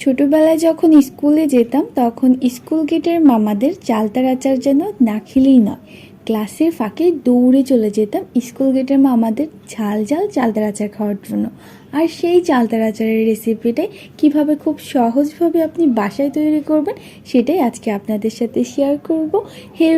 ছোটবেলায় যখন স্কুলে যেতাম, তখন স্কুল গেটের মামাদের চালতার আচার যেন না খেলেই নয়। ক্লাসের ফাঁকে দৌড়ে চলে যেতাম স্কুল গেটের মামাদের ঝাল ঝাল চালতার আচার খাওয়ার জন্য। আর সেই চালতার আচারের রেসিপিটাই কীভাবে খুব সহজভাবে আপনি বাসায় তৈরি করবেন, সেটাই আজকে আপনাদের সাথে শেয়ার করব। Hey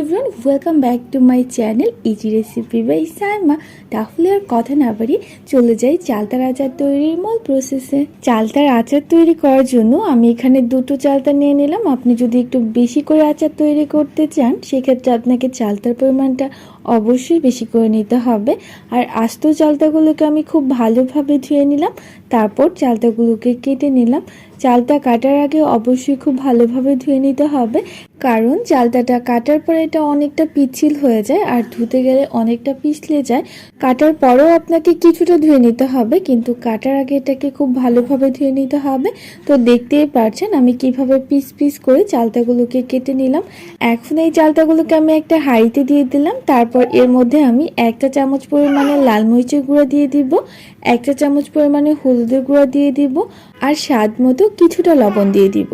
welcome back to my channel easy recipe by Saima তাহলে আর কথা না বাড়িয়ে চলে যাই চালতার আচার তৈরির মূল প্রসেসে চালতার আচার তৈরি করার জন্য আমি এখানে দুটো চালতা নিয়ে নিলাম। আপনি যদি একটু বেশি করে আচার তৈরি করতে চান, সেক্ষেত্রে আপনাকে চালতার পরিমাণটা অবশ্যই বেশি করে নিতে হবে। আর আস্ত জলদাগুলোকে আমি খুব ভালোভাবে ধুয়ে নিলাম। তারপর চালতাগুলোকে কেটে নিলাম। চালতা কাটার আগে অবশ্যই খুব ভালোভাবে ধুয়ে নিতে হবে, কারণ চালতাটা কাটার পরে এটা অনেকটা পিচ্ছিল হয়ে যায় আর ধুতে গেলে অনেকটা পিছলে যায়। কাটার পরেও আপনাকে কিছুটা ধুয়ে নিতে হবে, কিন্তু কাটার আগে এটাকে খুব ভালোভাবে ধুয়ে নিতে হবে। তো দেখতেই পারছেন আমি কীভাবে পিস পিস করে চালতাগুলোকে কেটে নিলাম। এখন এই চালতাগুলোকে আমি একটা হাঁড়িতে দিয়ে দিলাম, তারপর এর মধ্যে আমি একটা চামচ পরিমাণে লাল মরিচের গুঁড়ো দিয়ে দিব। একটা চামচ পরিমাণে হলুদের গুঁড়া দিয়ে দিব আর স্বাদ মতো কিছুটা লবণ দিয়ে দিব।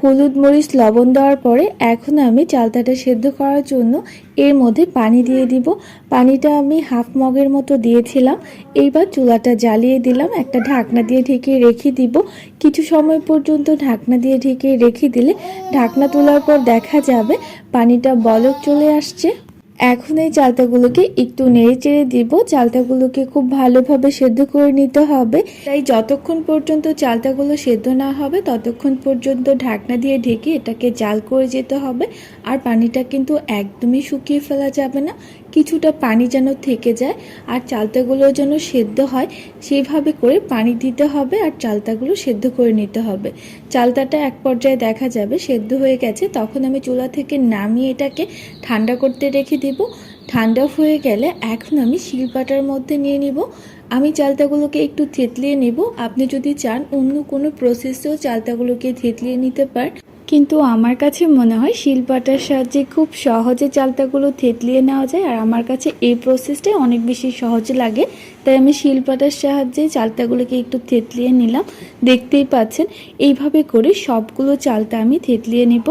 হলুদ মরিচ লবণ দেওয়ার পরে এখন আমি চালতাটা সেদ্ধ করার জন্য এর মধ্যে পানি দিয়ে দিব। পানিটা আমি হাফ মগের মতো দিয়েছিলাম। এইবার চুলাটা জ্বালিয়ে দিলাম। একটা ঢাকনা দিয়ে ঢেকে রেখে দিব। কিছু সময় পর্যন্ত ঢাকনা দিয়ে ঢেকে রেখে দিলে ঢাকনা তোলার পর দেখা যাবে পানিটা বলক চলে আসছে। এখন এই চালতাগুলোকে একটু নেড়ে চেড়ে দিব। চালতাগুলোকে খুব ভালোভাবে সেদ্ধ করে নিতে হবে। তাই যতক্ষণ পর্যন্ত চালতাগুলো সেদ্ধ না হবে, ততক্ষণ পর্যন্ত ঢাকনা দিয়ে ঢেকে এটাকে জাল করে যেতে হবে। আর পানিটা কিন্তু একদমই শুকিয়ে ফেলা যাবে না। কিছুটা পানি যেন থেকে যায় আর চালতাগুলো যেন সেদ্ধ হয় সেইভাবে করে পানি দিতে হবে আর চালতাগুলো সেদ্ধ করে নিতে হবে। চালতাটা এক পর্যায়ে দেখা যাবে, সেদ্ধ হয়ে গেছে, তখন আমি চুলা থেকে নামিয়ে এটাকে ঠান্ডা করতে রেখে দিব। ঠান্ডা হয়ে গেলে এখন আমি শিলপাটার মধ্যে নিয়ে নিব। আমি চালতাগুলোকে একটু থেতলিয়ে নেব। আপনি যদি চান অন্য কোনো প্রসেসেও চালতাগুলোকে থেতলিয়ে নিতে পারেন কিন্তু আমার কাছে মনে হয় শিলপাটার সাহায্যে খুব সহজে চালতাগুলো থেতলিয়ে নেওয়া যায়, আর আমার কাছে এই প্রসেসটাই অনেক বেশি সহজ লাগে। তাই আমি শিলপাটার সাহায্যে চালতাগুলোকে একটু থেতলিয়ে নিলাম। দেখতেই পাচ্ছেন, এইভাবে করে সবগুলো চালতা আমি থেতলিয়ে নিব।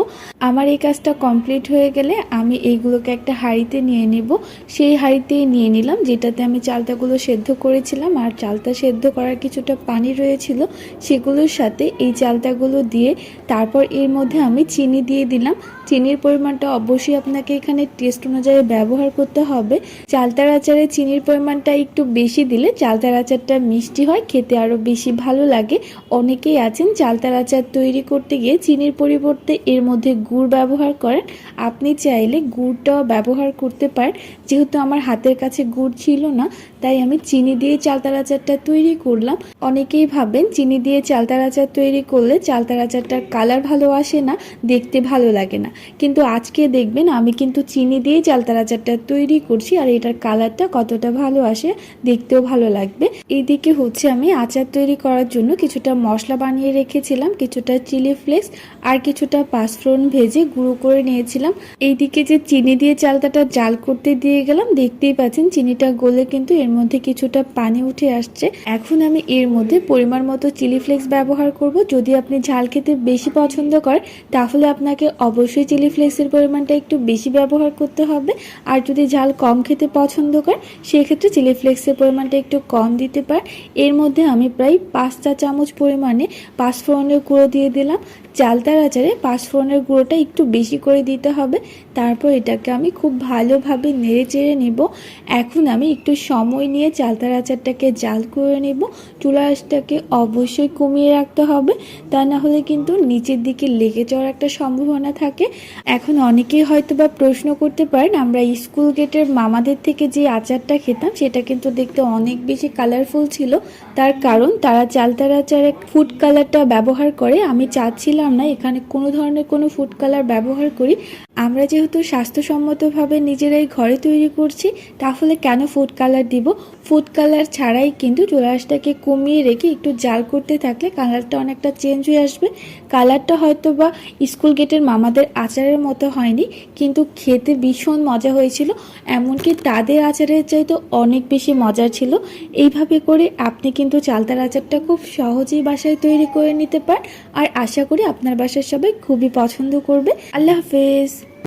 আমার এই কাজটা কমপ্লিট হয়ে গেলে আমি এইগুলোকে একটা হাঁড়িতে নিয়ে নেব। সেই হাঁড়িতেই নিয়ে নিলাম, যেটাতে আমি চালতাগুলো সেদ্ধ করেছিলাম। আর চালতা সেদ্ধ করার কিছুটা পানি রয়েছিল, সেগুলোর সাথে এই চালতাগুলো দিয়ে তারপর এর মধ্যে আমি চিনি দিয়ে দিলাম। চিনির পরিমাণটা অবশ্যই আপনাকে এখানে টেস্ট অনুযায়ী ব্যবহার করতে হবে। চালতার আচারে চিনির পরিমাণটা একটু বেশি দিলে চালতার আচারটা মিষ্টি হয়, খেতে আরও বেশি ভালো লাগে। অনেকেই আছেন চালতার আচার তৈরি করতে গিয়ে চিনির পরিবর্তে এর মধ্যে গুড় ব্যবহার করেন। আপনি চাইলে গুড়টাও ব্যবহার করতে পারেন। যেহেতু আমার হাতের কাছে গুড় ছিল না তাই আমি চিনি দিয়ে চালতার আচারটা তৈরি করলাম। অনেকেই ভাবেন চিনি দিয়ে চালতার আচার তৈরি করলে চালতার আচারটার কালার ভালো আসে না, দেখতে ভালো লাগে না। কিন্তু আজকে দেখবেন, আমি কিন্তু চিনি দিয়ে চালতার আচারটা তৈরি করছি আর এটার কালারটা কতটা ভালো আসে দেখতেও ভালো লাগবে। এইদিকে হচ্ছে আমি আচার তৈরি করার জন্য কিছুটা মশলা বানিয়ে রেখেছিলাম, কিছুটা চিলি ফ্লেক্স আর কিছুটা পাঁচফোড়ন ভেজে গুঁড়ো করে নিয়েছিলাম। এইদিকে যে চিনি দিয়ে চালতাটা জাল করতে দিয়ে গেলাম, দেখতেই পাচ্ছেন, চিনিটা গলে কিন্তু এর মধ্যে কিছুটা পানি উঠে আসছে। এখন আমি এর মধ্যে পরিমাণ মতো চিলি ফ্লেক্স ব্যবহার করব। যদি আপনি ঝাল খেতে বেশি পছন্দ করেন, তাহলে আপনাকে অবশ্যই চিলি ফ্লেক্সের পরিমাণটা একটু বেশি ব্যবহার করতে হবে। আর যদি ঝাল কম খেতে পছন্দ করেন, সেক্ষেত্রে চিলি ফ্লেক্সের পরিমাণটা একটু কম দিতে পারেন। এর মধ্যে আমি প্রায় পাঁচ চা চামচ পরিমাণে পাঁচফোড়নের গুঁড়ো দিয়ে দিলাম। চালতার আচারে পাঁচফোড়নের গুঁড়োটা একটু বেশি করে দিতে হবে। তারপর এটাকে আমি খুব ভালোভাবে নেড়ে চেড়ে নেব। এখন আমি একটু সময় নিয়ে চালতার আচারটাকে জাল করে নেব। চুলা আঁচটাকে অবশ্যই কমিয়ে রাখতে হবে। তা না হলে কিন্তু নিচের দিকে লেগে যাওয়ার একটা সম্ভাবনা থাকে। এখন অনেকেই হয়তো বা প্রশ্ন করতে পারেন, আমরা স্কুল গেটের মামাদের থেকে যে আচারটা খেতাম, সেটা কিন্তু দেখতে অনেক বেশি কালারফুল ছিল। তার কারণ, তারা চালতার আচারে ফুড কালারটা ব্যবহার করে। আমি চাচ্ছিলাম না এখানে কোনো ধরনের কোনো ফুড কালার ব্যবহার করি। আমরা যেহেতু স্বাস্থ্যসম্মতভাবে নিজেরাই ঘরে তৈরি করছি তাহলে কেন ফুড কালার দিব? ফুড কালার ছাড়াই কিন্তু চুলাশটাকে কমিয়ে রেখে একটু জাল করতে থাকলে কালারটা অনেকটা চেঞ্জ হয়ে আসবে। কালারটা হয়তো বা স্কুল গেটের মামাদের আচারের মতো হয়নি, কিন্তু খেতে ভীষণ মজা হয়েছিল। এমনকি তাদের আচারের চাইতে অনেক বেশি মজার ছিল। এইভাবে করে আপনি কিন্তু চালতার আচারটা খুব সহজেই বাসায় তৈরি করে নিতে পারেন আর আশা করি আপনার বাসার সবাই খুবই পছন্দ করবে। আল্লাহ হাফেজ।